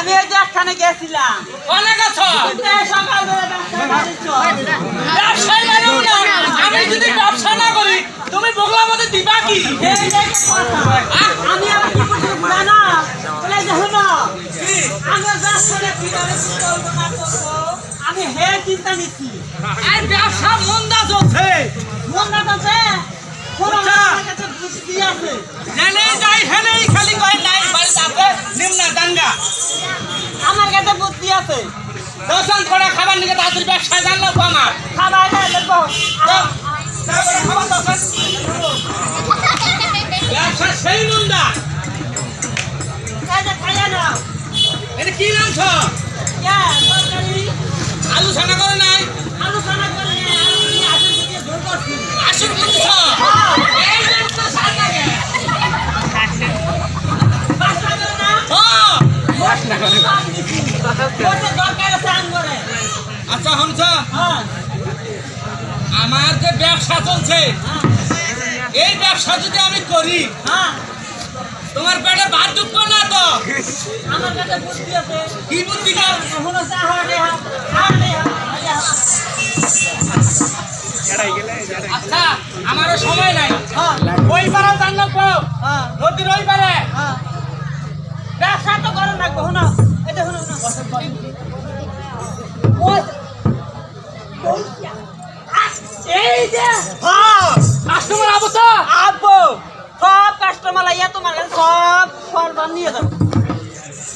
আমি যে একখানে গেছিলাম। অনেক আছো? ব্যবসায় না। আমি যদি ব্যবসা না করি তুমি বগলা মধ্যে দিবা কি। আমি কি? বলে যে আমি হে চিন্তা নিচ্ছি। আর ব্যবসা মন্দা আছে। দর্শন করে খাবার নিয়ে তাদের ব্যবসায় জানলো তো আমার। খাবার ব্যবসা সেই নাও এটা কি নামছ আলু ছানা আচ্ছা হমছ। হ্যাঁ। আমার যে ব্যবসা চলছে হ্যাঁ। এই ব্যবসা যদি আমি করি হ্যাঁ। তোমার পেটে ভাত ঢুকবো না তো? আমার কাছে বুদ্ধি আছে। কি বুদ্ধি না এখন আছে হাড়ে হাত আচ্ছা আমারও সময় নাই। ওই পারেও জানলো তো। হ্যাঁ। নদীর ওই পারে হ্যাঁ। ব্যবসা তো করেন না কখনো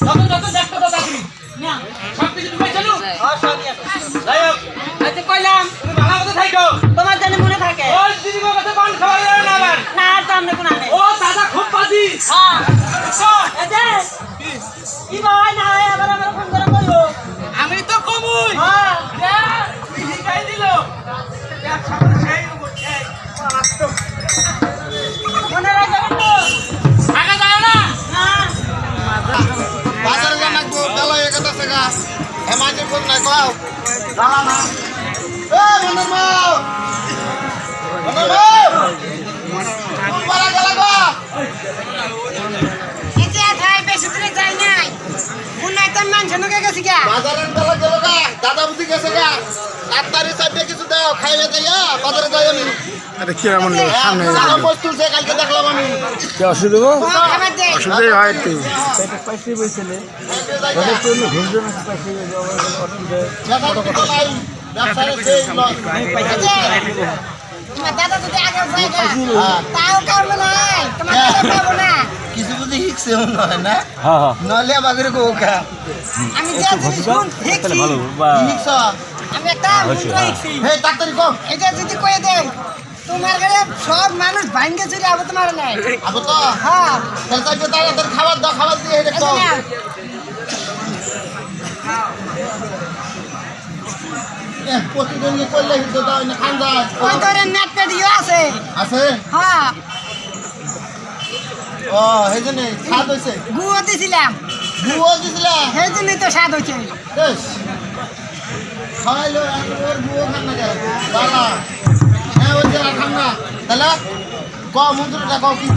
যত যত বাজারের বেলা গেল গা। দাদা বুদ্ধি গেছে গা। ডাক্তারি সাইডে কিছু দাও খাইলে যাইয়া বাজারে যাই আমি। লোক সামনে সারা কালকে দেখলাম আমি কি অসুবিধা হয় নাই সেই লস তোমার দাদা যদি আগে যায় হ্যাঁ। তাও কারণ নাই তোমার পাবো না কিছু বুঝি হিকছে নয় না? নলে বাজারে গো কা। আমি যে জিনিস শুন দেখছি হিকছ। আমি একটা মন্ত্র হে তাড়াতাড়ি কম এটা যদি কয়ে দেয় তোমার ঘরে সব মানুষ ভাঙ্গে চুরি আবো তোমার নাই। আবো তো? হ্যাঁ। তাহলে তাড়াতাড়ি খাবার দাও খাবার দিয়ে দেখতো প্রতিদিন করলে কিন্তু দাও না খান দাও। ওই ধরে নেট পেডিও আছে। আছে? হ্যাঁ। ও জন্য স্বাদ হয়েছে গুয়ো দিছিলাম। গুয়ো দিছিলে সেই জন্যই তো স্বাদ হয়েছে বেশ। খাওয়াইলো ওর গুয়ো খান না দাদা হ্যাঁ ওই যারা খান না তাহলে ক মন্ত্রটা কও কি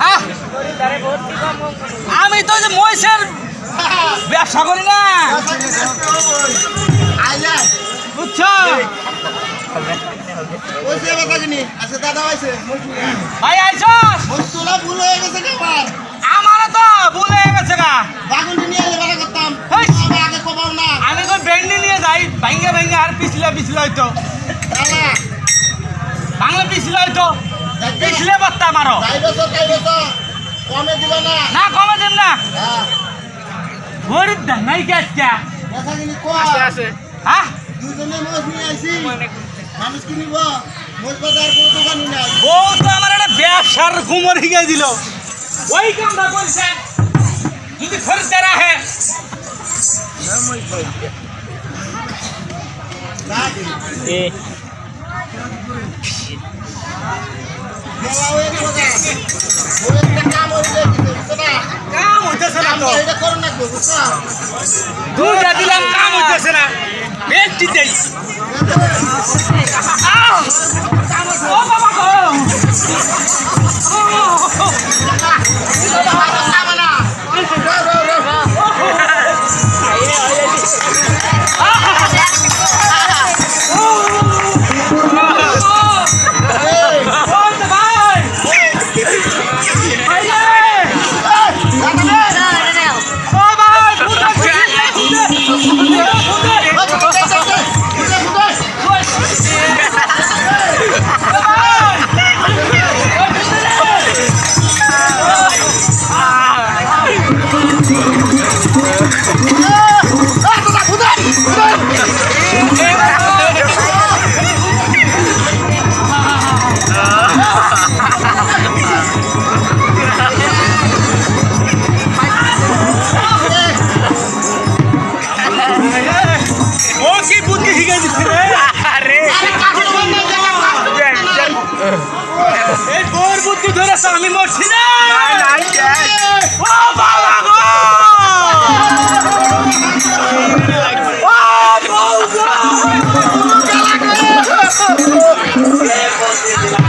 হ্যাঁ? আমি তো যে মহিষের ব্যবসা করি না। বুঝছ? ভুল হয়ে গেছে আমার তো ভুল হয়ে গেছে আমি তো ব্যান্ডি নিয়ে যাই ভাঙ্গে ভাঙ্গে আর পিছলে পিছলে দাদা বাংলা পিছলে হয়তো। পিছলে কমে দিল না। না কমে দেন না। হ্যাঁ। হ্যাঁ? দুজনে মোষ নিয়ে আইছি। মানুষ কিনিব। মোষ বাজার কোনো দোকানই নাই। ও তো আমার একটা ব্যবসার গুমর হিগে দিল। ওই কামটা করছে। যদি খরিদ্দার আহে। হয়ে না? দুটা দিলাম কাম হইতেছে না। বেশ দেই। আমি মরছি না ও বাবা গো! ও বউ গো! গো!